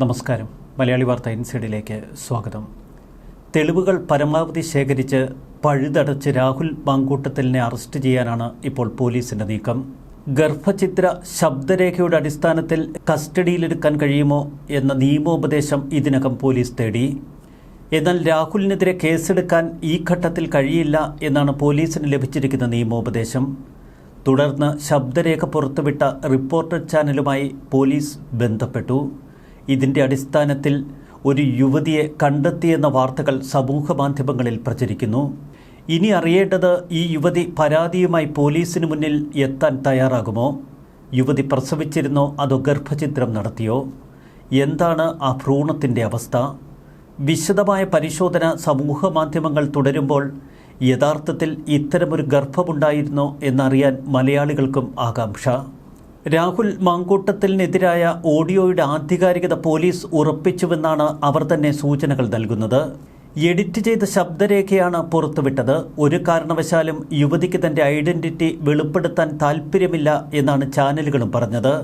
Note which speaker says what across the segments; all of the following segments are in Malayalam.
Speaker 1: നമസ്കാരം. മലയാളി വാർത്ത ഇൻസൈഡിലേക്ക് സ്വാഗതം. തെളിവുകൾ പരമാവധി ശേഖരിച്ച് പഴുതടച്ച് രാഹുൽ മാങ്കൂട്ടത്തിലിനെ അറസ്റ്റ് ചെയ്യാനാണ് ഇപ്പോൾ പോലീസിന്റെ നീക്കം. ഗർഭചിത്ര ശബ്ദരേഖയുടെ അടിസ്ഥാനത്തിൽ കസ്റ്റഡിയിലെടുക്കാൻ കഴിയുമോ എന്ന നിയമോപദേശം ഇതിനകം പോലീസ് തേടി. എന്നാൽ രാഹുലിനെതിരെ കേസെടുക്കാൻ ഈ ഘട്ടത്തിൽ കഴിയില്ല എന്നാണ് പോലീസിന് ലഭിച്ചിരിക്കുന്ന നിയമോപദേശം. തുടർന്ന് ശബ്ദരേഖ പുറത്തുവിട്ട റിപ്പോർട്ടർ ചാനലുമായി പോലീസ് ബന്ധപ്പെട്ടു. ഇതിന്റെ അടിസ്ഥാനത്തിൽ ഒരു യുവതിയെ കണ്ടെത്തിയെന്ന വാർത്തകൾ സമൂഹ മാധ്യമങ്ങളിൽ പ്രചരിക്കുന്നു. ഇനി അറിയേണ്ടത് ഈ യുവതി പരാതിയുമായി പോലീസിന് മുന്നിൽ എത്താൻ തയ്യാറാകുമോ? യുവതി പ്രസവിച്ചിരുന്നോ? അതോ ഗർഭചിത്രം നടത്തിയോ? എന്താണ് ആ ഭ്രൂണത്തിന്റെ അവസ്ഥ? വിശദമായ പരിശോധന സമൂഹ മാധ്യമങ്ങൾ തുടരുമ്പോൾ യഥാർത്ഥത്തിൽ ഇത്തരമൊരു ഗർഭമുണ്ടായിരുന്നോ എന്നറിയാൻ മലയാളികൾക്കും ആകാംക്ഷ. രാഹുൽ മാങ്കൂട്ടത്തിനെതിരായ ഓഡിയോയുടെ ആധികാരികത പോലീസ് ഉറപ്പിച്ചുവെന്നാണ് അവർ തന്നെ സൂചനകൾ നൽകുന്നത്. എഡിറ്റ് ചെയ്ത ശബ്ദരേഖയാണ് പുറത്തുവിട്ടത്. ഒരു കാരണവശാലും യുവതിക്ക് തന്റെ ഐഡന്റിറ്റി വെളിപ്പെടുത്താൻ താൽപ്പര്യമില്ല എന്നാണ് ചാനലുകളും പറഞ്ഞത്.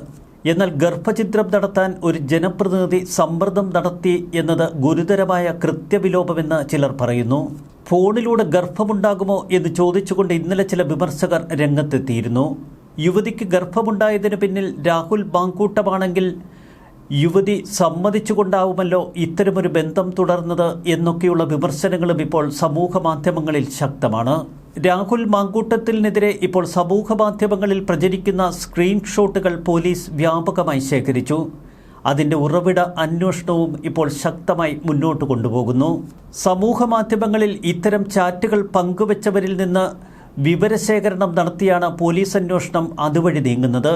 Speaker 1: എന്നാൽ ഗർഭചിത്രം നടത്താൻ ഒരു ജനപ്രതിനിധി സമ്മർദ്ദം നടത്തി എന്നത് ഗുരുതരമായ കൃത്യവിലോപമെന്ന് ചിലർ പറയുന്നു. ഫോണിലൂടെ ഗർഭമുണ്ടാകുമോ എന്ന് ചോദിച്ചുകൊണ്ട് ഇന്നലെ ചില വിമർശകർ രംഗത്തെത്തിയിരുന്നു. യുവതിക്ക് ഗർഭമുണ്ടായതിനു പിന്നിൽ രാഹുൽ ബാങ്കൂട്ടമാണെങ്കിൽ യുവതി സമ്മതിച്ചുകൊണ്ടാവുമല്ലോ ഇത്തരമൊരു ബന്ധം തുടർന്നത് എന്നൊക്കെയുള്ള വിമർശനങ്ങളും ഇപ്പോൾ സമൂഹ മാധ്യമങ്ങളിൽ ശക്തമാണ്. രാഹുൽ മാങ്കൂട്ടത്തിനെതിരെ ഇപ്പോൾ സമൂഹ മാധ്യമങ്ങളിൽ പ്രചരിക്കുന്ന സ്ക്രീൻഷോട്ടുകൾ പോലീസ് വ്യാപകമായി ശേഖരിച്ചു. അതിന്റെ ഉറവിട അന്വേഷണവും ഇപ്പോൾ ശക്തമായി മുന്നോട്ട് കൊണ്ടുപോകുന്നു. സമൂഹ മാധ്യമങ്ങളിൽ ഇത്തരം ചാറ്റുകൾ പങ്കുവച്ചവരിൽ നിന്ന് വിവരശേഖരണം നടത്തിയാണ് പോലീസ് അന്വേഷണം അതുവഴി നീങ്ങുന്നത്.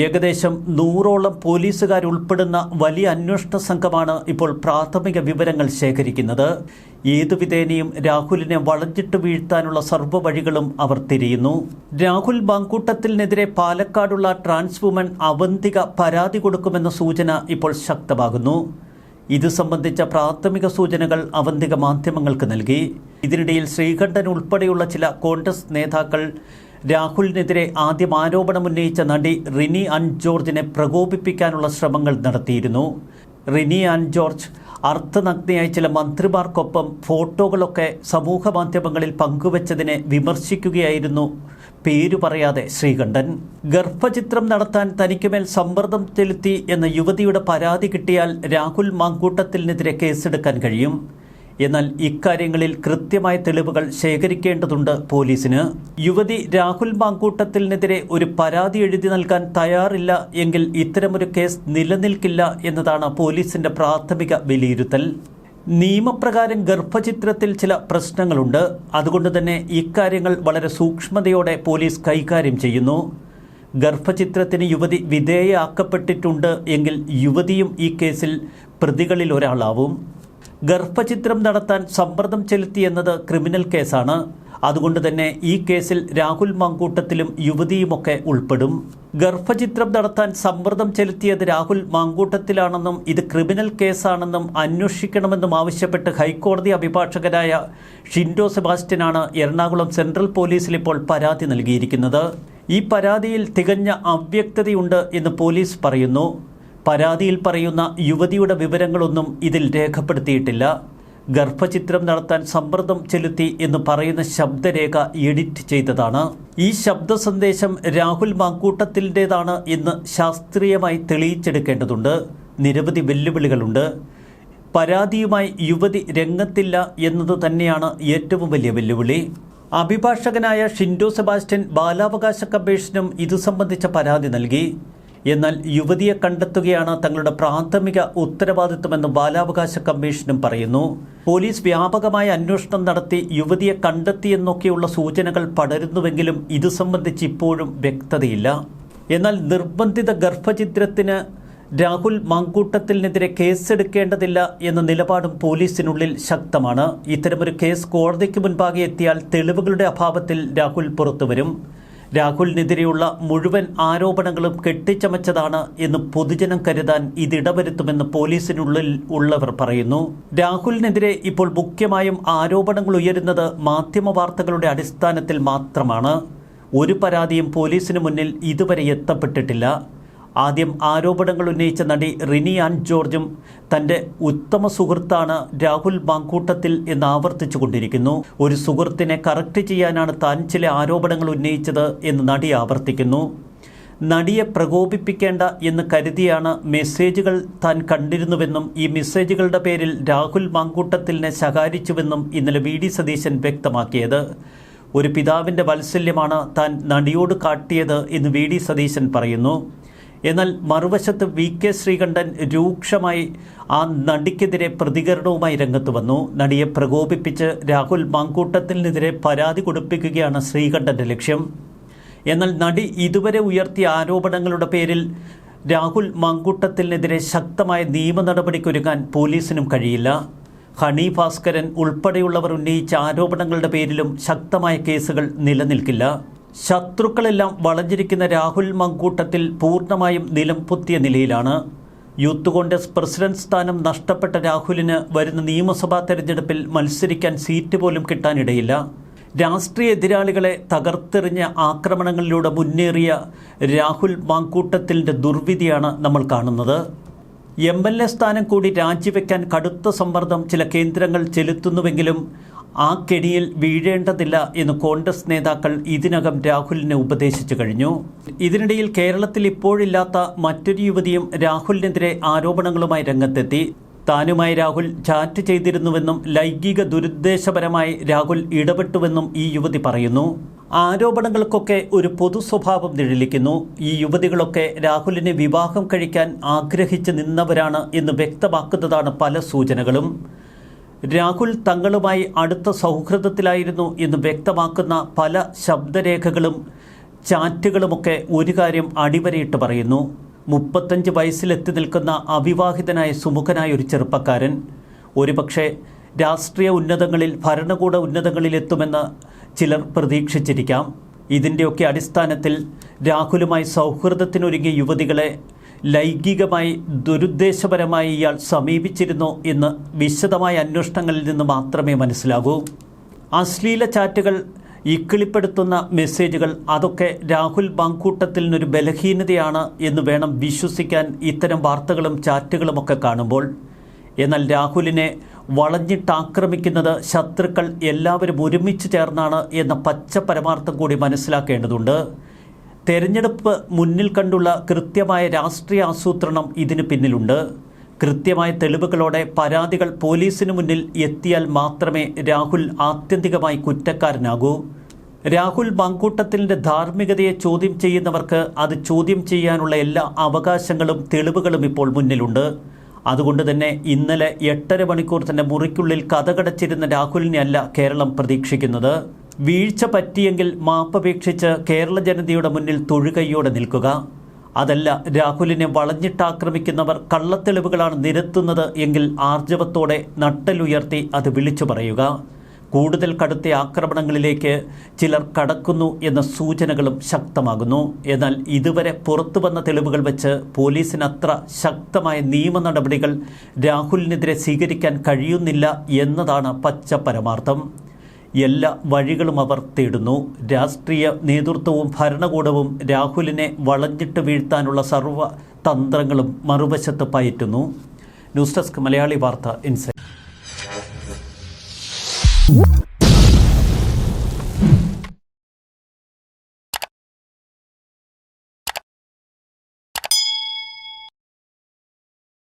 Speaker 1: ഏകദേശം നൂറോളം പോലീസുകാരുൾപ്പെടുന്ന വലിയ അന്വേഷണ സംഘമാണ് ഇപ്പോൾ പ്രാഥമിക വിവരങ്ങൾ ശേഖരിക്കുന്നത്. ഏതു വിധേനയും രാഹുലിനെ വളഞ്ഞിട്ട് വീഴ്ത്താനുള്ള സർവ വഴികളും അവർ തിരിയുന്നു. രാഹുൽ ബാങ്കൂട്ടത്തിനെതിരെ പാലക്കാടുള്ള ട്രാൻസ് വുമൻ അവന്തിക പരാതി കൊടുക്കുമെന്ന സൂചന ഇപ്പോൾ ശക്തമാകുന്നു. ഇത് സംബന്ധിച്ച പ്രാഥമിക സൂചനകൾ അവന്തിക മാധ്യമങ്ങൾക്ക് നൽകി. ഇതിനിടയിൽ ശ്രീകണ്ഠൻ ഉൾപ്പെടെയുള്ള ചില കോൺഗ്രസ് നേതാക്കൾ രാഹുലിനെതിരെ ആദ്യം ആരോപണം ഉന്നയിച്ച നടി റിനി ആൻഡ് ജോർജിനെ പ്രകോപിപ്പിക്കാനുള്ള ശ്രമങ്ങൾ നടത്തിയിരുന്നു. റിനി ആൻഡ് ജോർജ് അർത്ഥനഗ്നയായി ചില മന്ത്രിമാർക്കൊപ്പം ഫോട്ടോകളൊക്കെ സമൂഹ മാധ്യമങ്ങളിൽ പങ്കുവച്ചതിനെ വിമർശിക്കുകയായിരുന്നു പേരു പറയാതെ ശ്രീകണ്ഠൻ ഗർഭചിത്രം നടത്താൻ തനിക്കുമേൽ സമ്മർദ്ദം ചെലുത്തി എന്ന യുവതിയുടെ പരാതി കിട്ടിയാൽ രാഹുൽ മാങ്കൂട്ടത്തിനെതിരെ കേസെടുക്കാൻ കഴിയും. എന്നാൽ ഇക്കാര്യങ്ങളിൽ കൃത്യമായ തെളിവുകൾ ശേഖരിക്കേണ്ടതുണ്ട് പോലീസിന്. യുവതി രാഹുൽ മാങ്കൂട്ടത്തിനെതിരെ ഒരു പരാതി എഴുതി നൽകാൻ തയ്യാറില്ല എങ്കിൽ ഇത്തരമൊരു കേസ് നിലനിൽക്കില്ല എന്നതാണ് പോലീസിന്റെ പ്രാഥമിക വിലയിരുത്തൽ. നിയമപ്രകാരം ഗർഭചിത്രത്തിൽ ചില പ്രശ്നങ്ങളുണ്ട്. അതുകൊണ്ട് തന്നെ ഇക്കാര്യങ്ങൾ വളരെ സൂക്ഷ്മതയോടെ പോലീസ് കൈകാര്യം ചെയ്യുന്നു. ഗർഭചിത്രത്തിന് യുവതി വിധേയയാക്കപ്പെട്ടിട്ടുണ്ട് എങ്കിൽ യുവതിയും ഈ കേസിൽ പ്രതികളിൽ ഒരാളാവും. ഗർഭചിത്രം നടത്താൻ സമ്മർദ്ദം ചെലുത്തിയെന്നത് ക്രിമിനൽ കേസാണ്. അതുകൊണ്ട് തന്നെ ഈ കേസിൽ രാഹുൽ മാങ്കൂട്ടത്തിലും യുവതിയുമൊക്കെ ഉൾപ്പെടും. ഗർഭചിത്രം നടത്താൻ സമ്മർദ്ദം ചെലുത്തിയത് രാഹുൽ മാങ്കൂട്ടത്തിലാണെന്നും ഇത് ക്രിമിനൽ കേസാണെന്നും അന്വേഷിക്കണമെന്നും ആവശ്യപ്പെട്ട് ഹൈക്കോടതി അഭിഭാഷകരായ ഷിൻഡോ സെബാസ്റ്റ്യനാണ് എറണാകുളം സെൻട്രൽ പോലീസിൽ ഇപ്പോൾ പരാതി നൽകിയിരിക്കുന്നത്. ഈ പരാതിയിൽ തികഞ്ഞ അവ്യക്തതയുണ്ട് എന്ന് പോലീസ് പറയുന്നു. പരാതിയിൽ പറയുന്ന യുവതിയുടെ വിവരങ്ങളൊന്നും ഇതിൽ രേഖപ്പെടുത്തിയിട്ടില്ല. ഗർഭചിത്രം നടത്താൻ സമ്മർദ്ദം ചെലുത്തി എന്ന് പറയുന്ന ശബ്ദരേഖ എഡിറ്റ് ചെയ്തതാണ്. ഈ ശബ്ദ സന്ദേശം രാഹുൽ മാങ്കൂട്ടത്തിന്റെതാണ് എന്ന് ശാസ്ത്രീയമായി തെളിയിച്ചെടുക്കേണ്ടതുണ്ട്. നിരവധി വെല്ലുവിളികളുണ്ട്. പരാതിയുമായി യുവതി രംഗത്തില്ല എന്നത് തന്നെയാണ് ഏറ്റവും വലിയ വെല്ലുവിളി. അഭിഭാഷകനായ ഷിൻഡോ സെബാസ്റ്റ്യൻ ബാലാവകാശ കമ്മീഷനും ഇത് സംബന്ധിച്ച പരാതി നൽകി. എന്നാൽ യുവതിയെ കണ്ടെത്തുകയാണ് തങ്ങളുടെ പ്രാഥമിക ഉത്തരവാദിത്വമെന്ന് ബാലാവകാശ കമ്മീഷനും പറയുന്നു. പോലീസ് വ്യാപകമായ അന്വേഷണം നടത്തി യുവതിയെ കണ്ടെത്തിയെന്നൊക്കെയുള്ള സൂചനകൾ പടരുന്നുവെങ്കിലും ഇത് സംബന്ധിച്ച് ഇപ്പോഴും വ്യക്തതയില്ല. എന്നാൽ നിർബന്ധിത ഗർഭചിത്രത്തിന് രാഹുൽ മാങ്കൂട്ടത്തിനെതിരെ കേസെടുക്കേണ്ടതില്ല എന്ന നിലപാടും പോലീസിനുള്ളിൽ ശക്തമാണ്. ഇത്തരമൊരു കേസ് കോടതിക്ക് മുൻപാകെ എത്തിയാൽ തെളിവുകളുടെ അഭാവത്തിൽ രാഹുൽ പുറത്തുവരും. രാഹുലിനെതിരെയുള്ള മുഴുവൻ ആരോപണങ്ങളും കെട്ടിച്ചമച്ചതാണ് എന്ന് പൊതുജനം കരുതാൻ ഇതിടവരുത്തുമെന്ന് പോലീസിനുള്ളിൽ ഉള്ളവർ പറയുന്നു. രാഹുലിനെതിരെ ഇപ്പോൾ മുഖ്യമായും ആരോപണങ്ങൾ ഉയരുന്നത് മാധ്യമ വാർത്തകളുടെ അടിസ്ഥാനത്തിൽ മാത്രമാണ്. ഒരു പരാതിയും പോലീസിന് മുന്നിൽ ഇതുവരെ എത്തപ്പെട്ടിട്ടില്ല. ആദ്യം ആരോപണങ്ങൾ ഉന്നയിച്ച നടി റിനി ആൻ ജോർജും തന്റെ ഉത്തമ സുഹൃത്താണ് രാഹുൽ മാങ്കൂട്ടത്തിൽ എന്ന് ആവർത്തിച്ചു കൊണ്ടിരിക്കുന്നു ഒരു സുഹൃത്തിനെ കറക്റ്റ് ചെയ്യാനാണ് താൻ ചില ആരോപണങ്ങൾ ഉന്നയിച്ചത് എന്ന് നടി ആവർത്തിക്കുന്നു. നടിയെ പ്രകോപിപ്പിക്കേണ്ട എന്ന് കരുതിയാണ് മെസ്സേജുകൾ താൻ കണ്ടിരുന്നുവെന്നും ഈ മെസ്സേജുകളുടെ പേരിൽ രാഹുൽ മാങ്കൂട്ടത്തിലിനെ ശകാരിച്ചുവെന്നും ഇന്നലെ വി ഡി സതീശൻ വ്യക്തമാക്കിയത്. ഒരു പിതാവിന്റെ വാത്സല്യമാണ് താൻ നടിയോട് കാട്ടിയത് എന്ന് വി ഡി സതീശൻ പറയുന്നു. എന്നാൽ മറുവശത്ത് വി കെ ശ്രീകണ്ഠൻ രൂക്ഷമായി ആ നടിക്കെതിരെ പ്രതികരണവുമായി രംഗത്ത് വന്നു. നടിയെ പ്രകോപിപ്പിച്ച് രാഹുൽ മാങ്കൂട്ടത്തിനെതിരെ പരാതി കൊടുപ്പിക്കുകയാണ് ശ്രീകണ്ഠന്റെ ലക്ഷ്യം. എന്നാൽ നടി ഇതുവരെ ഉയർത്തിയ ആരോപണങ്ങളുടെ പേരിൽ രാഹുൽ മാങ്കൂട്ടത്തിനെതിരെ ശക്തമായ നിയമ നടപടിക്കൊരുങ്ങാൻ പോലീസിനും കഴിയില്ല. ഹണി ഭാസ്കരൻ ഉൾപ്പെടെയുള്ളവർ ഉന്നയിച്ച ആരോപണങ്ങളുടെ പേരിലും ശക്തമായ കേസുകൾ നിലനിൽക്കില്ല. ശത്രുക്കളെല്ലാം വളഞ്ഞിരിക്കുന്ന രാഹുൽ മങ്കൂട്ടത്തിൽ പൂർണമായും നിലം പൊത്തിയ നിലയിലാണ്. യൂത്ത് കോൺഗ്രസ് പ്രസിഡന്റ് സ്ഥാനം നഷ്ടപ്പെട്ട രാഹുലിന് വരുന്ന നിയമസഭാ തെരഞ്ഞെടുപ്പിൽ മത്സരിക്കാൻ സീറ്റ് പോലും കിട്ടാനിടയില്ല. രാഷ്ട്രീയ എതിരാളികളെ തകർത്തെറിഞ്ഞ ആക്രമണങ്ങളിലൂടെ മുന്നേറിയ രാഹുൽ മാങ്കൂട്ടത്തിന്റെ ദുർവിധിയാണ് നമ്മൾ കാണുന്നത്. എം എൽ എ സ്ഥാനം കൂടി രാജിവെക്കാൻ കടുത്ത സമ്മർദ്ദം ചില കേന്ദ്രങ്ങൾ ചെലുത്തുന്നുവെങ്കിലും ആ കെണിയിൽ വീഴേണ്ടതില്ല എന്ന് കോൺഗ്രസ് നേതാക്കൾ ഇതിനകം രാഹുലിനെ ഉപദേശിച്ചു കഴിഞ്ഞു. ഇതിനിടയിൽ കേരളത്തിൽ ഇപ്പോഴില്ലാത്ത മറ്റൊരു യുവതിയും രാഹുലിനെതിരെ ആരോപണങ്ങളുമായി രംഗത്തെത്തി. താനുമായി രാഹുൽ ചാറ്റ് ചെയ്തിരുന്നുവെന്നും ലൈംഗിക ദുരുദ്ദേശപരമായി രാഹുൽ ഇടപെട്ടുവെന്നും ഈ യുവതി പറയുന്നു. ആരോപണങ്ങൾക്കൊക്കെ ഒരു പൊതു സ്വഭാവം നിഴലിക്കുന്നു. ഈ യുവതികളൊക്കെ രാഹുലിനെ വിവാഹം കഴിക്കാൻ ആഗ്രഹിച്ച് നിന്നവരാണ് എന്ന് വ്യക്തമാക്കുന്നതാണ് പല സൂചനകളും. രാഹുൽ തങ്ങളുമായി അടുത്ത സൗഹൃദത്തിലായിരുന്നു എന്ന് വ്യക്തമാക്കുന്ന പല ശബ്ദരേഖകളും ചാറ്റുകളുമൊക്കെ ഒരു കാര്യം അടിവരയിട്ട് പറയുന്നു. മുപ്പത്തഞ്ച് വയസ്സിലെത്തി നിൽക്കുന്ന അവിവാഹിതനായ സുമുഖനായ ഒരു ചെറുപ്പക്കാരൻ. ഒരുപക്ഷെ രാഷ്ട്രീയ ഉന്നതങ്ങളിൽ ഭരണകൂട ഉന്നതങ്ങളിലെത്തുമെന്ന് ചിലർ പ്രതീക്ഷിച്ചിരിക്കാം. ഇതിന്റെയൊക്കെ അടിസ്ഥാനത്തിൽ രാഹുലുമായി സൗഹൃദത്തിനൊരുങ്ങിയ യുവതികളെ ലൈംഗികമായി ദുരുദ്ദേശപരമായി ഇയാൾ സമീപിച്ചിരുന്നു എന്ന് വിശദമായ അന്വേഷണങ്ങളിൽ നിന്ന് മാത്രമേ മനസ്സിലാകൂ. അശ്ലീല ചാറ്റുകൾ ഇക്കിളിപ്പെടുത്തുന്ന മെസ്സേജുകൾ അതൊക്കെ രാഹുൽ ബാങ്കൂട്ടത്തിനൊരു ബലഹീനതയാണ് എന്ന് വേണം വിശ്വസിക്കാൻ ഇത്തരം വാർത്തകളും ചാറ്റുകളുമൊക്കെ കാണുമ്പോൾ. എന്നാൽ രാഹുലിനെ വളഞ്ഞിട്ടാക്രമിക്കുന്നത് ശത്രുക്കൾ എല്ലാവരും ഒരുമിച്ച് ചേർന്നാണ് എന്ന പച്ച പരമാർത്ഥം കൂടി മനസ്സിലാക്കേണ്ടതുണ്ട്. തെരഞ്ഞെടുപ്പ് മുന്നിൽ കണ്ടുള്ള കൃത്യമായ രാഷ്ട്രീയ ആസൂത്രണം ഇതിന് പിന്നിലുണ്ട്. കൃത്യമായ തെളിവുകളോടെ പരാതികൾ പോലീസിന് മുന്നിൽ എത്തിയാൽ മാത്രമേ രാഹുൽ ആത്യന്തികമായി കുറ്റക്കാരനാകൂ. രാഹുൽ മങ്കൂട്ടത്തിന്റെ ധാർമ്മികതയെ ചോദ്യം ചെയ്യുന്നവർക്ക് അത് ചോദ്യം ചെയ്യാനുള്ള എല്ലാ അവകാശങ്ങളും തെളിവുകളും ഇപ്പോൾ മുന്നിലുണ്ട്. അതുകൊണ്ട് തന്നെ ഇന്നലെ എട്ടര മണിക്കൂർ തന്നെ മുറിക്കുള്ളിൽ കഥകടച്ചിരുന്ന രാഹുലിനെ അല്ല കേരളം പ്രതീക്ഷിക്കുന്നത്. വീഴ്ച പറ്റിയെങ്കിൽ മാപ്പപേക്ഷിച്ച് കേരള ജനതയുടെ മുന്നിൽ തൊഴുകൈയോടെ നിൽക്കുക. അതല്ല രാഹുലിനെ വളഞ്ഞിട്ടാക്രമിക്കുന്നവർ കള്ളത്തെളിവുകളാണ് നിരത്തുന്നത് എങ്കിൽ ആർജവത്തോടെ നട്ടലുയർത്തി അത് വിളിച്ചു പറയുക. കൂടുതൽ കടുത്ത ആക്രമണങ്ങളിലേക്ക് ചിലർ കടക്കുന്നു എന്ന സൂചനകളും ശക്തമാകുന്നു. എന്നാൽ ഇതുവരെ പുറത്തു വന്ന തെളിവുകൾ വെച്ച് പോലീസിന് അത്ര ശക്തമായ നിയമ നടപടികൾ രാഹുലിനെതിരെ സ്വീകരിക്കാൻ കഴിയുന്നില്ല എന്നതാണ് പച്ച പരമാർത്ഥം. എല്ലാ വഴികളും അവർ തേടുന്നു. രാഷ്ട്രീയ നേതൃത്വവും ഭരണകൂടവും രാഹുലിനെ വളഞ്ഞിട്ട് വീഴ്ത്താനുള്ള സർവ തന്ത്രങ്ങളും മറുവശത്ത് പയറ്റുന്നു. ന്യൂസ് ഡെസ്ക് മലയാളി വാർത്ത ഇൻസൈറ്റ്. Whoop.